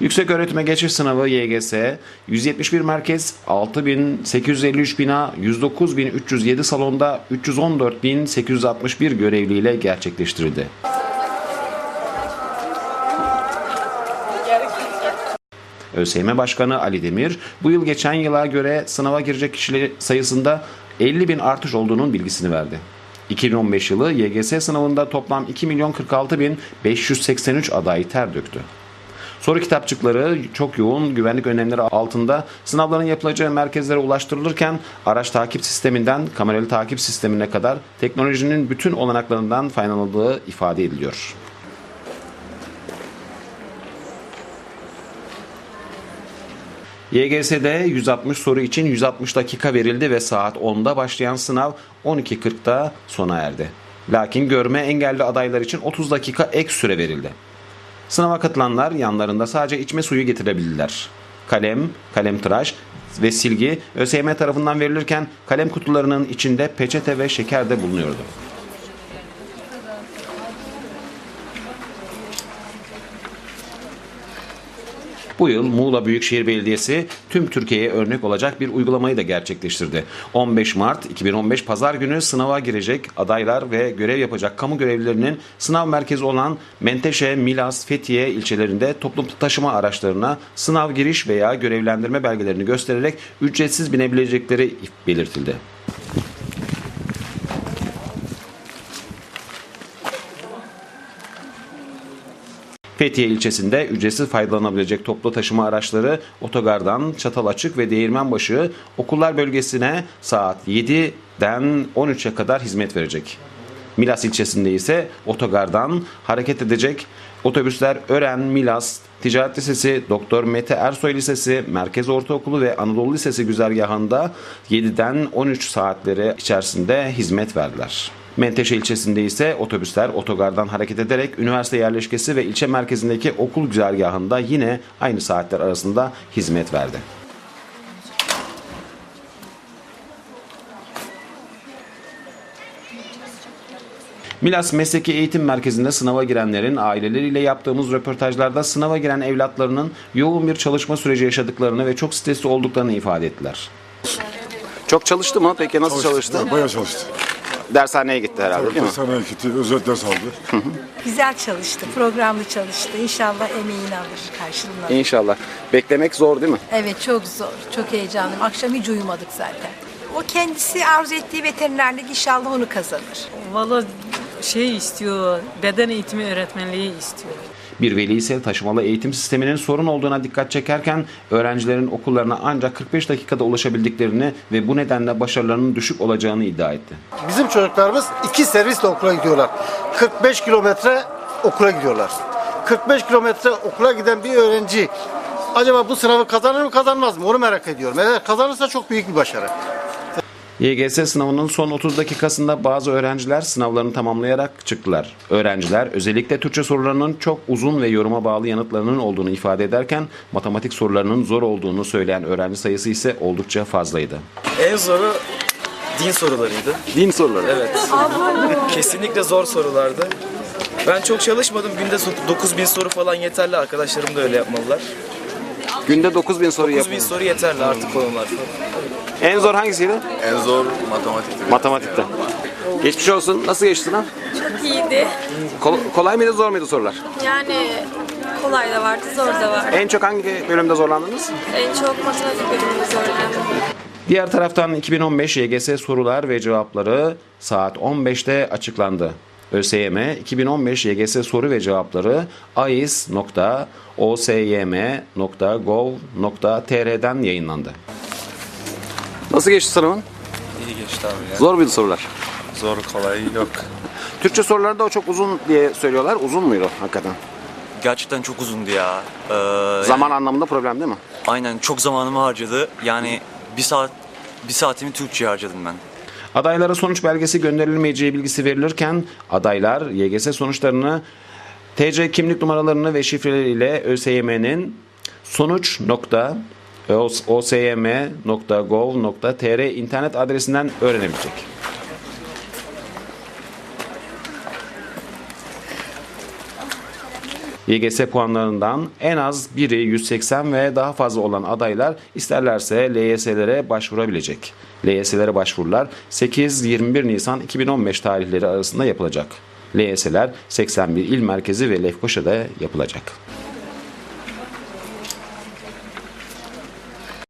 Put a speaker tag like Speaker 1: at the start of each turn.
Speaker 1: Yüksek öğretime geçiş sınavı YGS 171 merkez 6853 bina 109307 salonda 314861 görevliyle gerçekleştirildi. ÖSYM Başkanı Ali Demir bu yıl geçen yıla göre sınava girecek kişiler sayısında 50 bin artış olduğunun bilgisini verdi. 2015 yılı YGS sınavında toplam 2 milyon 46 bin 583 aday ter döktü. Soru kitapçıkları çok yoğun güvenlik önlemleri altında sınavların yapılacağı merkezlere ulaştırılırken araç takip sisteminden kameralı takip sistemine kadar teknolojinin bütün olanaklarından faydalanıldığı ifade ediliyor. YGS'de 160 soru için 160 dakika verildi ve saat 10'da başlayan sınav 12.40'da sona erdi. Lakin görme engelli adaylar için 30 dakika ek süre verildi. Sınava katılanlar yanlarında sadece içme suyu getirebildiler. Kalem, kalem tıraş ve silgi ÖSYM tarafından verilirken kalem kutularının içinde peçete ve şeker de bulunuyordu. Bu yıl Muğla Büyükşehir Belediyesi tüm Türkiye'ye örnek olacak bir uygulamayı da gerçekleştirdi. 15 Mart 2015 Pazar günü sınava girecek adaylar ve görev yapacak kamu görevlilerinin sınav merkezi olan Menteşe, Milas, Fethiye ilçelerinde toplum taşıma araçlarına sınav giriş veya görevlendirme belgelerini göstererek ücretsiz binebilecekleri belirtildi. Fethiye ilçesinde ücretsiz faydalanabilecek toplu taşıma araçları otogardan Çatalaçık ve Değirmenbaşı okullar bölgesine saat 7'den 13'e kadar hizmet verecek. Milas ilçesinde ise otogardan hareket edecek otobüsler Ören, Milas, Ticaret Lisesi, Doktor Mete Ersoy Lisesi, Merkez Ortaokulu ve Anadolu Lisesi güzergahında 7'den 13 saatleri içerisinde hizmet verdiler. Menteşe ilçesinde ise otobüsler otogardan hareket ederek üniversite yerleşkesi ve ilçe merkezindeki okul güzergahında yine aynı saatler arasında hizmet verdi. Milas Mesleki Eğitim Merkezi'nde sınava girenlerin aileleriyle yaptığımız röportajlarda sınava giren evlatlarının yoğun bir çalışma süreci yaşadıklarını ve çok stresli olduklarını ifade ettiler. Çok çalıştı mı? Peki nasıl çalıştı?
Speaker 2: Bayağı çalıştı.
Speaker 1: Dershaneye gitti herhalde değil mi?
Speaker 2: Dershaneye gitti, özel ders aldı.
Speaker 3: Güzel çalıştı, programlı çalıştı. İnşallah emeğini alır karşılığında.
Speaker 1: İnşallah. Beklemek zor değil mi?
Speaker 3: Evet çok zor, çok heyecanlıyım. Akşam hiç uyumadık zaten. O kendisi arzu ettiği veterinerlik inşallah onu kazanır.
Speaker 4: Valla şey istiyor, beden eğitimi öğretmenliği istiyor.
Speaker 1: Bir veli ise taşımalı eğitim sisteminin sorun olduğuna dikkat çekerken öğrencilerin okullarına ancak 45 dakikada ulaşabildiklerini ve bu nedenle başarılarının düşük olacağını iddia etti.
Speaker 5: Bizim çocuklarımız iki servisle okula gidiyorlar. 45 kilometre okula gidiyorlar. 45 kilometre okula giden bir öğrenci acaba bu sınavı kazanır mı kazanmaz mı onu merak ediyorum. Eğer kazanırsa çok büyük bir başarı.
Speaker 1: YGS sınavının son 30 dakikasında bazı öğrenciler sınavlarını tamamlayarak çıktılar. Öğrenciler özellikle Türkçe sorularının çok uzun ve yoruma bağlı yanıtlarının olduğunu ifade ederken matematik sorularının zor olduğunu söyleyen öğrenci sayısı ise oldukça fazlaydı.
Speaker 6: En zoru din sorularıydı.
Speaker 1: Din soruları.
Speaker 6: Evet. Kesinlikle zor sorulardı. Ben çok çalışmadım. Günde 9000 soru falan yeterli. Arkadaşlarım da öyle yapmalılar.
Speaker 1: Günde 9000 soru
Speaker 6: 9000
Speaker 1: yapıyor.
Speaker 6: soru yeterli artık konular.
Speaker 1: En zor hangisiydi?
Speaker 7: En zor matematikti.
Speaker 1: Matematikte. Geçmiş olsun. Nasıl geçti lan?
Speaker 8: İyiydi.
Speaker 1: Kol- kolay mıydı zor muydu sorular?
Speaker 8: Yani kolay da vardı, zor da vardı.
Speaker 1: En çok hangi bölümde zorlandınız?
Speaker 8: En çok matematik bölümünde zorlandım.
Speaker 1: Diğer taraftan 2015 YGS sorular ve cevapları saat 15'te açıklandı. ÖSYM 2015 YGS soru ve cevapları ais.osym.gov.tr'den yayınlandı. Nasıl geçti sınavın?
Speaker 7: İyi geçti abi ya.
Speaker 1: Zor muydu sorular?
Speaker 7: Zor kolay yok.
Speaker 1: Türkçe sorularda o çok uzun diye söylüyorlar. Uzun muydu hakikaten?
Speaker 9: Gerçekten çok uzundu ya. Ee,
Speaker 1: Zaman anlamında problem değil mi?
Speaker 9: aynen çok zamanımı harcadı. Yani bir saat bir saatimi Türkçe harcadım ben.
Speaker 1: Adaylara sonuç belgesi gönderilmeyeceği bilgisi verilirken adaylar YGS sonuçlarını TC kimlik numaralarını ve şifreleriyle ÖSYM'nin sonuç nokta osym.gov.tr internet adresinden öğrenebilecek. YGS puanlarından en az biri 180 ve daha fazla olan adaylar isterlerse LYS'lere başvurabilecek. LYS'lere başvurular 8-21 Nisan 2015 tarihleri arasında yapılacak. LYS'ler 81 il merkezi ve Lefkoşa'da yapılacak.